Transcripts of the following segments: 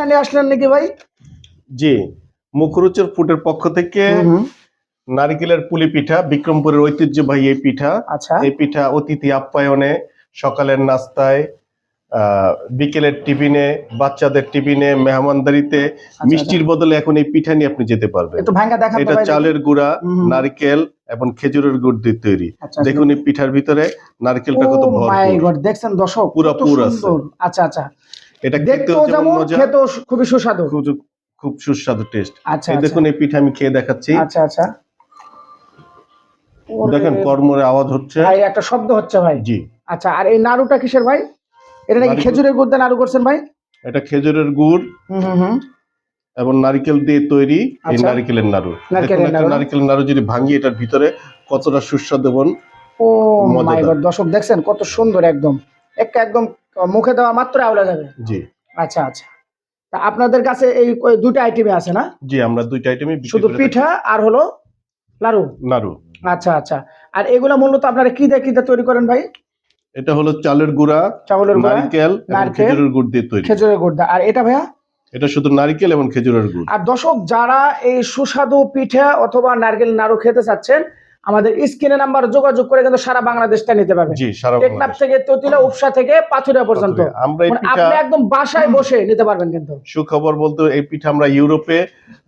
নিয়ে আসলেন নাকি ভাই? জি মুখরোচর ফুডের পক্ষ থেকে নারিকেলের পুলি পিঠা বিক্রমপুরের ঐতিহ্যবাহী এই পিঠা। আচ্ছা। এই পিঠা অতিথি আপ্যায়নে সকালের নাস্তায় বিকেলের টিফিনে বাচ্চাদের টিফিনে মেহমানদারিতে মিষ্টির বদলে এখন এই পিঠা নিয়ে আপনি যেতে পারবেন। এটা চালের গুঁড়া। নারকেল এবং খেজুরের গুড় দিয়ে তৈরি। আচ্ছা, আচ্ছা। দেখুন এই পিঠার ভিতরে নারকেলটা কত মাই ভরপুর। দেখছেন দর্শক পুরা পুর আছে। আচ্ছা আচ্ছা। এটা দেখতেও যেমন খেতেও খুবই সুস্বাদু। খুব সুস্বাদু টেস্ট আচ্ছা আচ্ছা। দেখুন এই পিঠা আমি খেয়ে দেখাচ্ছি। আচ্ছা আচ্ছা। দেখেন কর্মরে আওয়াজ হচ্ছে। ভাই একটা শব্দ হচ্ছে ভাই। জি। আচ্ছা আর এই নাড়ুটা কিসের ভাই? এটা নাকি খেজুরের গুড় দিয়ে নাড়ু করছেন ভাই? এটা খেজুরের গুড় হুম হুম এবং নারকেল দিয়ে তৈরি এই আচ্ছা। নারকেলের নাড়ু। নারকেলের নাড়ু। যদি ভাঙি এটার ভিতরে কতটা সুস্বাদু এবং ও। মাই গড দর্শক দেখছেন কত সুন্দর একদম। একদম মুখে দেওয়া মাত্র আওলা যাবে। জি। আচ্ছা আচ্ছা। তা আপনাদের কাছে এই দুইটা আইটেমে আছে না? জি আমরা দুইটা আইটেমই শুধু পিঠা আর হলো লাড়ু? লাড়ু। আচ্ছা আচ্ছা। আর এগুলা মূলত আপনারা কি দিয়ে কি দিয়ে তৈরি করেন ভাই? এটা হলো চালের গুঁড়া চাউলের গুঁড়া নারকেল খেজুরের গুড় দিয়ে তৈরি। খেজুরের গুড় দিয়ে। আর এটা ভাইয়া? এটা শুধু নারকেল এবং খেজুরের গুড়। আর দর্শক যারা এই সুস্বাদু পিঠা অথবা নারকেল নাড়ু খেতে চাচ্ছেন আমাদের স্ক্রিনে নাম্বার যোগাযোগ করে কিন্তু সারা বাংলাদেশটা নিতে পারবেন সারা টেকনাফ থেকে তেতুলা উপসা থেকে পাথুরিয়া পর্যন্ত। মানে আপনি একদম বাসায় বসে নিতে পারবেন কিন্তু। সুখবর বলতে এই পিঠা আমরা ইউরোপে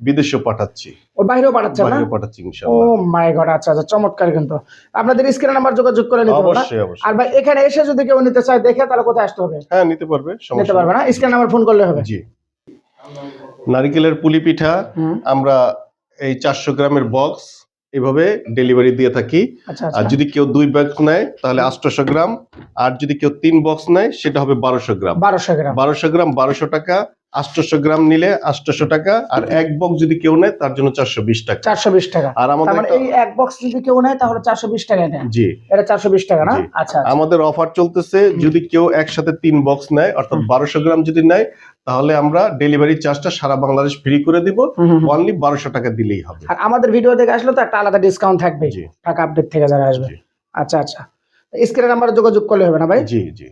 বিদেশে পাঠাচ্ছি। বাইরেও পাঠাচ্ছেন না? বাইরে পাঠাচ্ছি ও মাই গড আচ্ছা আচ্ছা চমৎকার কিন্তু। আপনাদের স্ক্রিনে নাম্বার যোগাযোগ করে নিতে পারবেন আর ভাই এখানে এসে যদি কেউ নিতে চায় দেখে তাহলে কোথায় আসতে হবে? হ্যাঁ নিতে পারবে নিতে পারবে না? স্ক্রিনে নাম্বার ফোন করলে হবে? নেই। জি। নারকেলের পুলি পিঠা আমরা এই চারশো গ্রামের বক্স এভাবে ডেলিভারি দিয়ে থাকি। আচ্ছা আর আচ্ছা। যদি কেউ দুই বক্স নেয় তাহলে আটশো গ্রাম। আর যদি কেউ তিন বক্স নেয় সেটা হবে বারোশো গ্রাম। বারোশো গ্রাম। বারোশো গ্রাম বারোশো টাকা। আটশোশো গ্রাম নিলে আটশোশো টাকা আর এক বক্স যদি কেউ নেয় তার জন্য চারশো বিশ টাকা। চারশো বিশ টাকা। আর আমাদের মানে এই এক বক্স যদি কেউ নেয় তাহলে চারশো বিশ টাকা নেয় জি। এটা চারশো বিশ টাকা না? আচ্ছা আচ্ছা। আমাদের অফার চলতেছে যদি কেউ একসাথে তিন বক্স নেয় অর্থাৎ বারোশো গ্রাম যদি নেয় তাহলে আমরা ডেলিভারি চার্জটা সারা বাংলাদেশ ফ্রি করে দিব। অনলি বারোশো টাকা দিলেই হবে। আর আমাদের ভিডিও দেখে আসলে তো একটা আলাদা ডিসকাউন্ট থাকবে টাকা আপডেট থেকে যারা আসবে। আচ্ছা আচ্ছা। স্ক্রিনের নাম্বারে যোগাযোগ করলে হবে না ভাই? জি জি।